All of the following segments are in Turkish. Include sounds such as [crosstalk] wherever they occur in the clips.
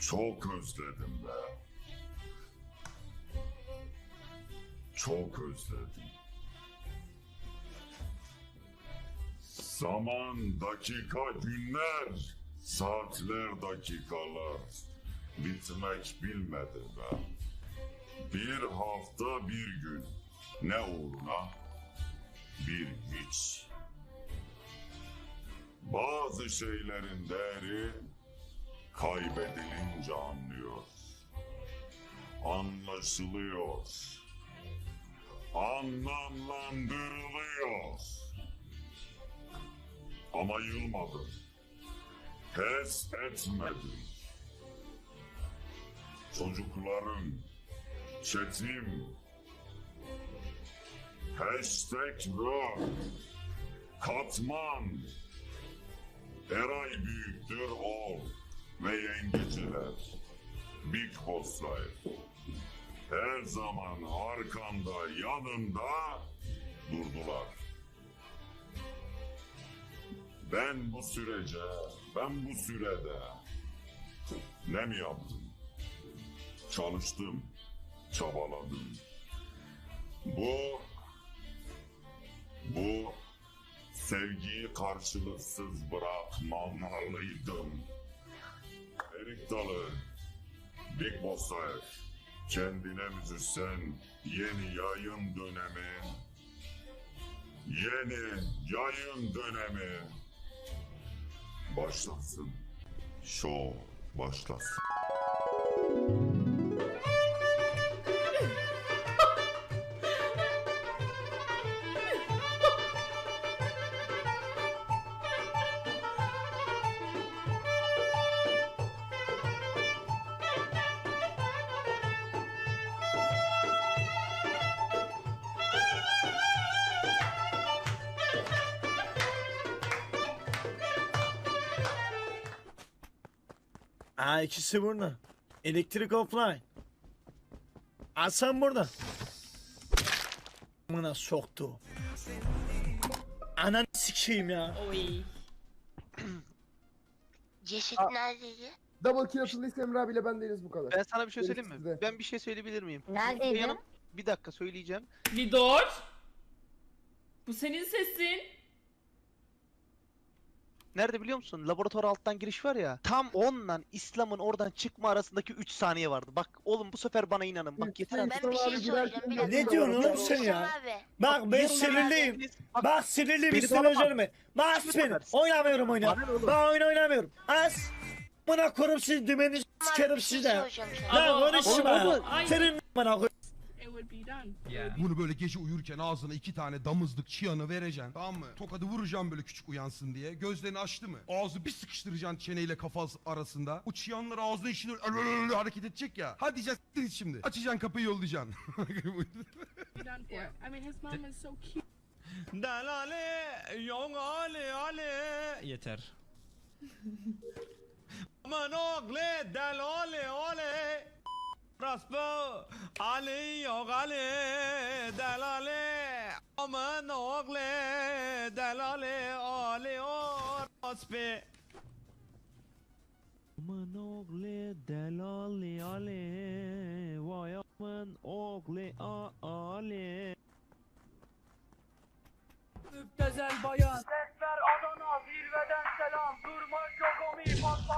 Çok özledim be. Çok özledim. Zaman, dakika, günler, saatler, dakikalar bitmek bilmedi be. Bir hafta bir gün ne uğruna bir hiç. Bazı şeylerin değeri kaybedilince anlıyor. Anlaşılıyor. Anlamlandırılıyor. Ama yılmadım. Pes etmedim. Çocuklarım, çetim, hashtag rock, katman, Eray büyüktür ol ve yengeciler. Big Boss Life. Her zaman arkanda, yanında durdular. Ben bu sürece, ben bu sürede ne mi yaptım? Çalıştım, çabaladım. Bu, bu sevgiyi karşılıksız bırakmamalıydım. Erik Dalı, Big Boss Life, kendine müzisyen, yeni yayın dönemi, yeni yayın dönemi başlasın. Show başlasın. Aa ikisi burada. Elektrik offline. Hasan burada. Amına soktu. Ananı sikeyim ya. Oy. [clears throat] Ceset Aa. neredeydi? Double kill atıldıysa Emre abiyle ben değiliz bu kadar. Ben sana bir şey Gerisi söyleyeyim mi? sizde. Ben bir şey söyleyebilir miyim? Neredeydi? Yanım- Bir dakika söyleyeceğim. Vidor. Bu senin sesin. Nerede biliyor musun? Laboratuvar alttan giriş var ya. Tam onunla İslam'ın oradan çıkma arasındaki 3 saniye vardı. Bak oğlum bu sefer bana inanın. Bak yeter Ben artık. Ben bir şey söyleyeceğim. Bir girerken dakika. Ne diyorsun oğlum sen ya? Abi. Bak ben sinirliyim. Bak, Bak sinirliyim Beni istemiyorum bağlama. canımı. Bas Beni beni. bağlarsın. Oynamıyorum oyna. Bana ne oğlum? Ben oyun oynamıyorum. Az. Buna kurum siz dümeni sikerim bir şey size. soracağım. Lan konuşma. Senin bana koy. Done. Bunu böyle gece uyurken ağzına iki tane damızlık çiyanı vereceksin. Tamam mı? Tokadı vuracağım böyle küçük uyansın diye. Gözlerini açtı mı? Ağzı bir sıkıştıracaksın çeneyle kafası arasında. O çiyanlar ağzının içine öyle [laughs] hareket edecek ya. Hadi diyeceksin "Siktir şimdi. Açacaksın kapıyı yollayacaksın. [laughs] Done for. I mean, his mom is so cute. [laughs] Delale yok ali ali yeter. Aman oğlu delale ale Raspo Ali yok Ali delale Aman oğlu delale Ali o Raspi. Aman oğlu delale Ali Vay aman oğlu Ali. Müptezel bayan. Sesler Adana zirveden selam. Durmak yok omi patlamaya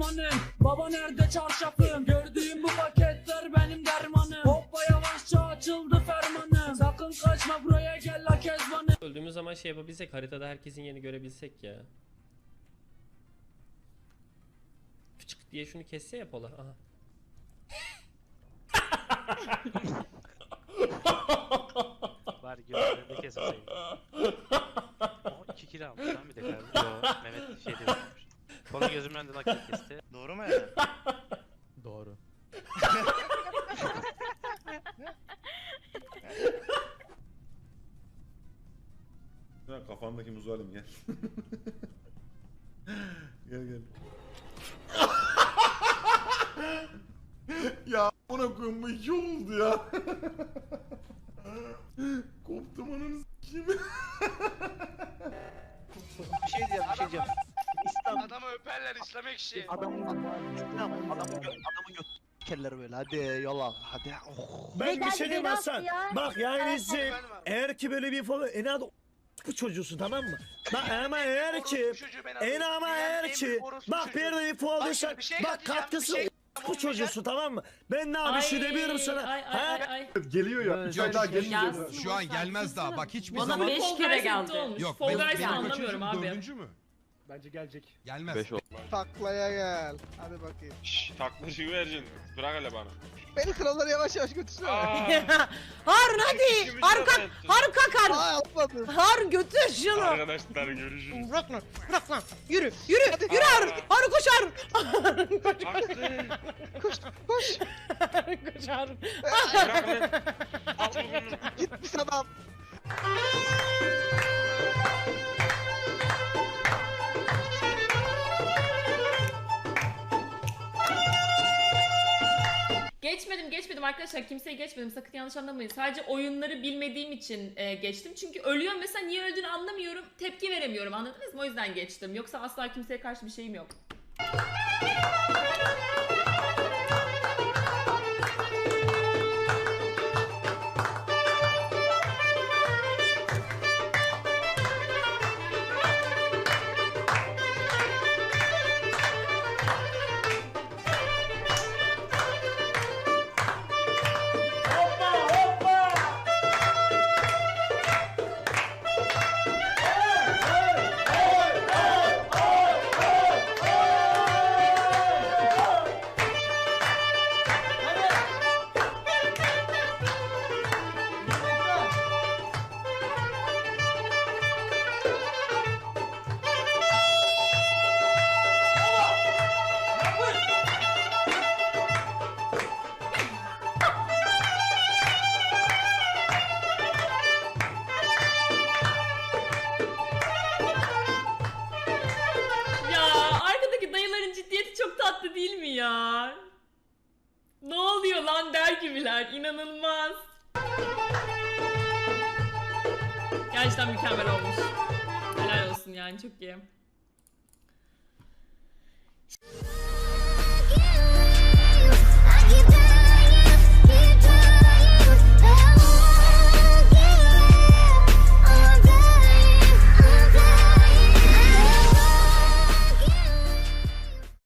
Harmanım baba nerede çarşafım Gördüğüm bu paketler benim dermanım Hoppa yavaşça açıldı fermanım Sakın kaçma buraya gel la kezbanım Öldüğümüz zaman şey yapabilsek haritada herkesin yerini görebilsek ya. Küçük diye şunu kesse ya Pola. Aha. Var gözlerinde keseseydim. O [laughs] 2 kilo almış lan bir de galiba. Yo Mehmet şey diyormuş. Gözümün önünde nakit kesti. [laughs] Doğru mu yani? [laughs] Doğru. Ya kafandaki muzu alayım gel. [laughs] gel gel. ya ona koyayım bu iki oldu ya. Koptum ananı s**eyim. Ekşi. adamın İslam adamı gö adamı göt böyle. Hadi yola hadi. Oh. Ben bir şey diyeyim Hasan. ya. Bak yani izin. Eğer ki böyle bir falan en az bu çocuğusun tamam mı? Bak ama eğer ki en ama eğer ki bak bir de info bir şey bak katkısı bir şey bu bulmayacak. çocuğusun tamam mı? Ben ne abi şey demiyorum sana. Ay Ha? ay ay ay. Geliyor ya. Yok, Bir tane daha gelince. Şu an gelmez daha. Bak hiçbir Bana zaman... beş kere geldi. Yok Fall Guys'ı anlamıyorum abi. Dördüncü mü? Bence gelecek. Gelmez. Taklaya gel. Hadi bakayım. Şşş taklacıyı vereceksin. Bırak hele bana. Beni kralları yavaş yavaş götürsene. [laughs] Harun hadi. Harun kalk. Harun kalk Harun. Aa yapmadım. Harun götür şunu. Arkadaşlar görüşürüz. Bırak lan. Bırak lan. Yürü. Yürü. Yürü Harun. Harun koş Harun. [laughs] Harun koş. Koş koş. Harun koş Harun. Gitmiş adam. [laughs] Geçmedim geçmedim arkadaşlar kimseyi geçmedim sakın yanlış anlamayın. Sadece oyunları bilmediğim için e, geçtim. Çünkü ölüyor mesela niye öldüğünü anlamıyorum. Tepki veremiyorum anladınız mı? O yüzden geçtim. Yoksa asla kimseye karşı bir şeyim yok. Değil? Ne oluyor lan der gibiler. İnanılmaz. Gerçekten mükemmel olmuş. Helal olsun yani çok iyi.